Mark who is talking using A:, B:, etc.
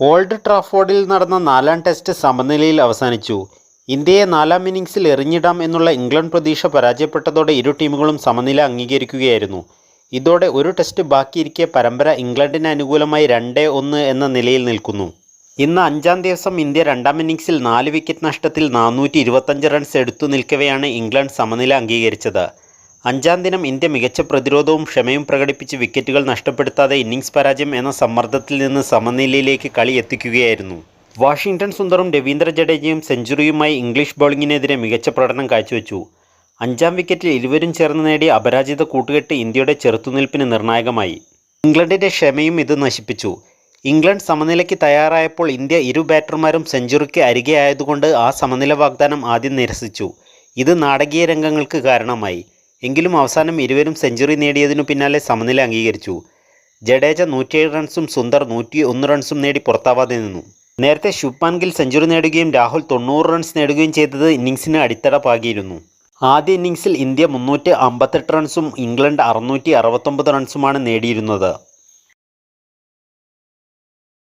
A: Old ട്രാഫോർഡിൽ നടന്ന നാലാം test സമനിലയിൽ അവസാനിച്ചു. ഇന്ത്യയെ നാലാം ഇന്നിംഗ്സിൽ എറിഞ്ഞിടാം എന്നുള്ള ഇംഗ്ലണ്ട് പ്രതീക്ഷ പരാജയപ്പെട്ടതോടെ ഇരു ടീമുകളും സമനില അംഗീകരിക്കുകയായിരുന്നു. ഇതോടെ ഒരു ടെസ്റ്റ് ബാക്കിയിരിക്കെ പരമ്പര ഇംഗ്ലണ്ടിന് അനുകൂലമായി രണ്ട് ഒന്ന് എന്ന നിലയിൽ നിൽക്കുന്നു. ഇന്ന് അഞ്ചാം ദിവസം ഇന്ത്യ രണ്ടാം ഇന്നിംഗ്സിൽ നാല് വിക്കറ്റ് നഷ്ടത്തിൽ നാനൂറ്റി റൺസ് എടുത്തു നിൽക്കവെയാണ് ഇംഗ്ലണ്ട് സമനില അംഗീകരിച്ചത്. അഞ്ചാം ദിനം ഇന്ത്യ മികച്ച പ്രതിരോധവും ക്ഷമയും പ്രകടിപ്പിച്ച് വിക്കറ്റുകൾ നഷ്ടപ്പെടുത്താതെ ഇന്നിംഗ്സ് പരാജയം എന്ന സമ്മർദ്ദത്തിൽ നിന്ന് സമനിലയിലേക്ക് കളി എത്തിക്കുകയായിരുന്നു. വാഷിംഗ്ടൺ സുന്ദറും രവീന്ദ്ര ജഡേജയും സെഞ്ചുറിയുമായി ഇംഗ്ലീഷ് ബൗളിങ്ങിനെതിരെ മികച്ച പ്രകടനം കാഴ്ചവെച്ചു. അഞ്ചാം വിക്കറ്റിൽ ഇരുവരും ചേർന്ന് നേടിയ അപരാജിത കൂട്ടുകെട്ട് ഇന്ത്യയുടെ ചെറുത്തുനിൽപ്പിന് നിർണായകമായി. ഇംഗ്ലണ്ടിന്റെ ക്ഷമയും ഇത് നശിപ്പിച്ചു. ഇംഗ്ലണ്ട് സമനിലയ്ക്ക് തയ്യാറായപ്പോൾ ഇന്ത്യ ഇരു ബാറ്റർമാരും സെഞ്ചുറിക്ക് അരികെ ആയതുകൊണ്ട് ആ സമനില വാഗ്ദാനം ആദ്യം നിരസിച്ചു. ഇത് നാടകീയ രംഗങ്ങൾക്ക് കാരണമായി. എങ്കിലും അവസാനം ഇരുവരും സെഞ്ചുറി നേടിയതിനു പിന്നാലെ സമനില അംഗീകരിച്ചു. ജഡേജ നൂറ്റിയേഴ് റൺസും സുന്ദർ നൂറ്റി ഒന്ന് റൺസും നേടി പുറത്താവാതെ നിന്നു. നേരത്തെ ശുഭ്മാൻ ഗിൽ സെഞ്ചുറി നേടുകയും രാഹുൽ തൊണ്ണൂറ് റൺസ് നേടുകയും ചെയ്തത് ഇന്നിംഗ്സിന് അടിത്തറ പാകിയിരുന്നു ആദ്യ ഇന്നിംഗ്സിൽ ഇന്ത്യ മുന്നൂറ്റി അമ്പത്തെട്ട് റൺസും ഇംഗ്ലണ്ട് അറുന്നൂറ്റി അറുപത്തൊമ്പത് റൺസുമാണ് നേടിയിരുന്നത്.